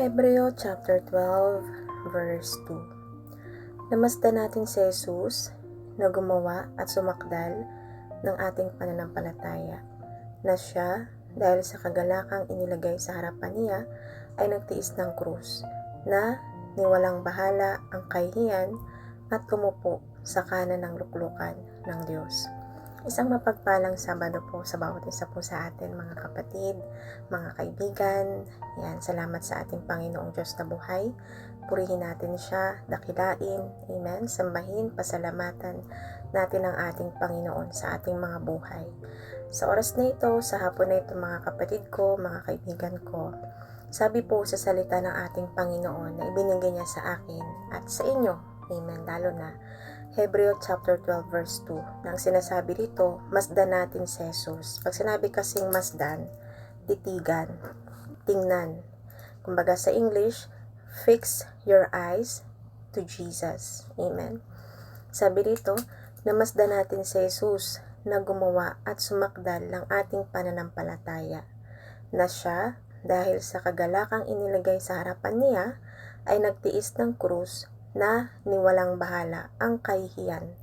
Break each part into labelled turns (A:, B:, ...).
A: Hebreo chapter 12 verse 2 Namasdan natin si Jesus na gumawa at sumakdal ng ating pananampalataya na siya dahil sa kagalakang inilagay sa harapan niya ay nagtiis ng krus na niwalang bahala ang kahihiyan at kumupo sa kanan ng luklukan ng Diyos. Isang mapagpalang Sabado po sa bawat isa po sa atin mga kapatid, mga kaibigan. Yan, salamat sa ating Panginoong Diyos na buhay. Purihin natin siya, dakilain, amen, sambahin, pasalamatan natin ang ating Panginoon sa ating mga buhay. Sa oras na ito, sa hapon na ito mga kapatid ko, mga kaibigan ko, sabi po sa salita ng ating Panginoon na ibinigay niya sa akin at sa inyo, amen, lalo na, Hebreo chapter 12 verse 2 nang sinasabi rito, masdan natin si Jesus. Pag sinabi kasing masdan, titigan, tingnan. Kumbaga sa English, fix your eyes to Jesus. Amen. Sabi rito, namasdan natin si Jesus na gumawa at sumakdal ng ating pananampalataya. Na siya, dahil sa kagalakang inilagay sa harapan niya, ay nagtiis ng krus na niwalang bahala ang kahihiyan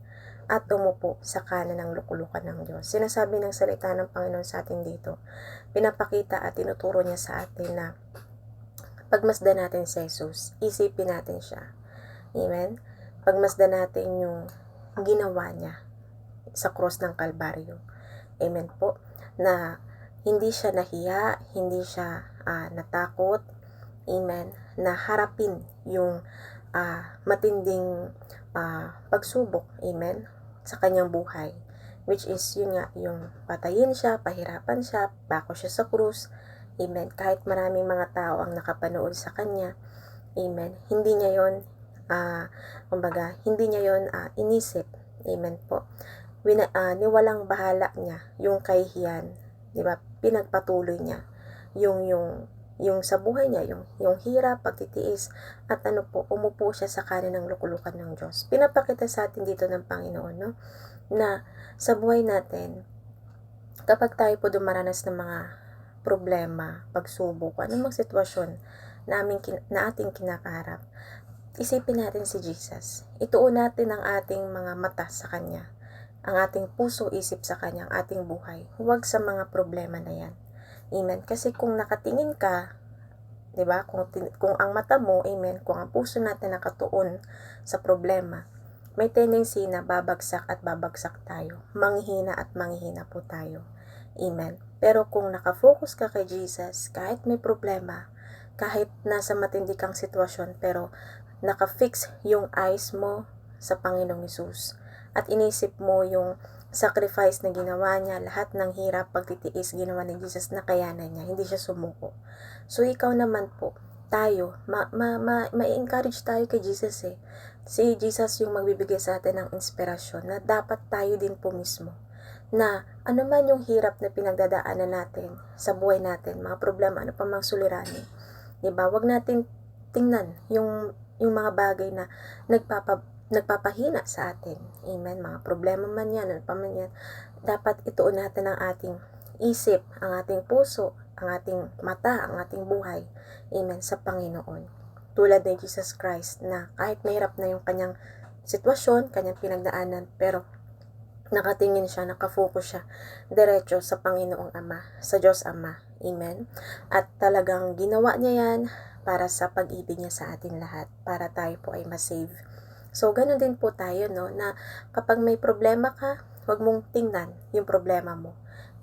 A: at umupo sa kanan ng lukulukan ng Diyos. Sinasabi ng salita ng Panginoon sa atin dito, pinapakita at tinuturo niya sa atin na pagmasdan natin si Jesus, isipin natin siya. Amen? Pagmasdan natin yung ginawa niya sa cross ng Kalbaryo. Amen po. Na hindi siya nahiya, hindi siya uh, natakot. Amen. Na harapin yung uh, matinding uh, pagsubok, amen, sa kanyang buhay. Which is, yun nga, yung patayin siya, pahirapan siya, bako siya sa krus, amen. Kahit maraming mga tao ang nakapanood sa kanya, amen. Hindi niya yon uh, kumbaga, hindi niya yon uh, inisip, amen po. Wina, uh, niwalang bahala niya yung kahihiyan, di ba? Pinagpatuloy niya yung yung yung sa buhay niya, yung, yung hirap, pagtitiis, at ano po, umupo siya sa kanan ng lukulukan ng Diyos. Pinapakita sa atin dito ng Panginoon, no? Na sa buhay natin, kapag tayo po dumaranas ng mga problema, pagsubok, anumang sitwasyon na, aming, na ating kinakaharap, isipin natin si Jesus. Ituon natin ang ating mga mata sa Kanya, ang ating puso isip sa Kanya, ang ating buhay. Huwag sa mga problema na yan Amen. Kasi kung nakatingin ka, 'di ba? Kung kung ang mata mo, amen, kung ang puso natin nakatuon sa problema, may tendency na babagsak at babagsak tayo. Manghihina at manghihina po tayo. Amen. Pero kung nakafocus ka kay Jesus, kahit may problema, kahit nasa matindi kang sitwasyon, pero nakafix yung eyes mo sa Panginoong Isus at inisip mo yung sacrifice na ginawa niya, lahat ng hirap, pagtitiis, ginawa ni Jesus, nakayanan niya, hindi siya sumuko. So, ikaw naman po, tayo, ma, ma, ma, ma-encourage tayo kay Jesus eh. Si Jesus yung magbibigay sa atin ng inspirasyon na dapat tayo din po mismo. Na ano man yung hirap na pinagdadaanan natin sa buhay natin, mga problema, ano pa mang suliranin. Diba? Huwag natin tingnan yung, yung mga bagay na nagpapa, nagpapahina sa atin. Amen. Mga problema man yan, ano pa man yan. Dapat ituon natin ang ating isip, ang ating puso, ang ating mata, ang ating buhay. Amen. Sa Panginoon. Tulad ni Jesus Christ na kahit mahirap na yung kanyang sitwasyon, kanyang pinagdaanan, pero nakatingin siya, nakafocus siya diretso sa Panginoong Ama, sa Diyos Ama. Amen. At talagang ginawa niya yan para sa pag-ibig niya sa atin lahat, para tayo po ay masave So, ganun din po tayo, no, na kapag may problema ka, huwag mong tingnan yung problema mo.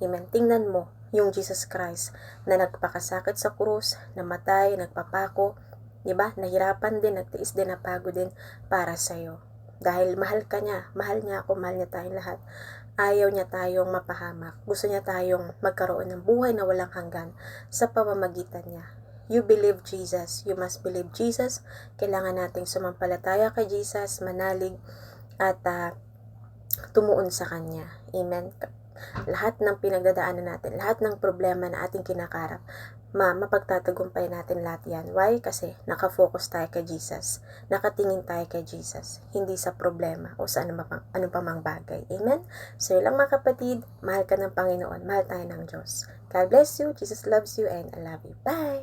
A: Amen. Tingnan mo yung Jesus Christ na nagpakasakit sa krus, namatay, nagpapako, di ba? Nahirapan din, nagtiis din, napago din para sa iyo. Dahil mahal ka niya, mahal niya ako, mahal niya tayong lahat. Ayaw niya tayong mapahamak. Gusto niya tayong magkaroon ng buhay na walang hanggan sa pamamagitan niya you believe Jesus, you must believe Jesus. Kailangan nating sumampalataya kay Jesus, manalig, at uh, tumuon sa Kanya. Amen. Lahat ng pinagdadaanan natin, lahat ng problema na ating kinakarap, ma mapagtatagumpay natin lahat yan. Why? Kasi nakafocus tayo kay Jesus. Nakatingin tayo kay Jesus. Hindi sa problema o sa ano, pa, ano mang bagay. Amen? So, yun lang mga kapatid, mahal ka ng Panginoon. Mahal tayo ng Diyos. God bless you. Jesus loves you and I love you. Bye!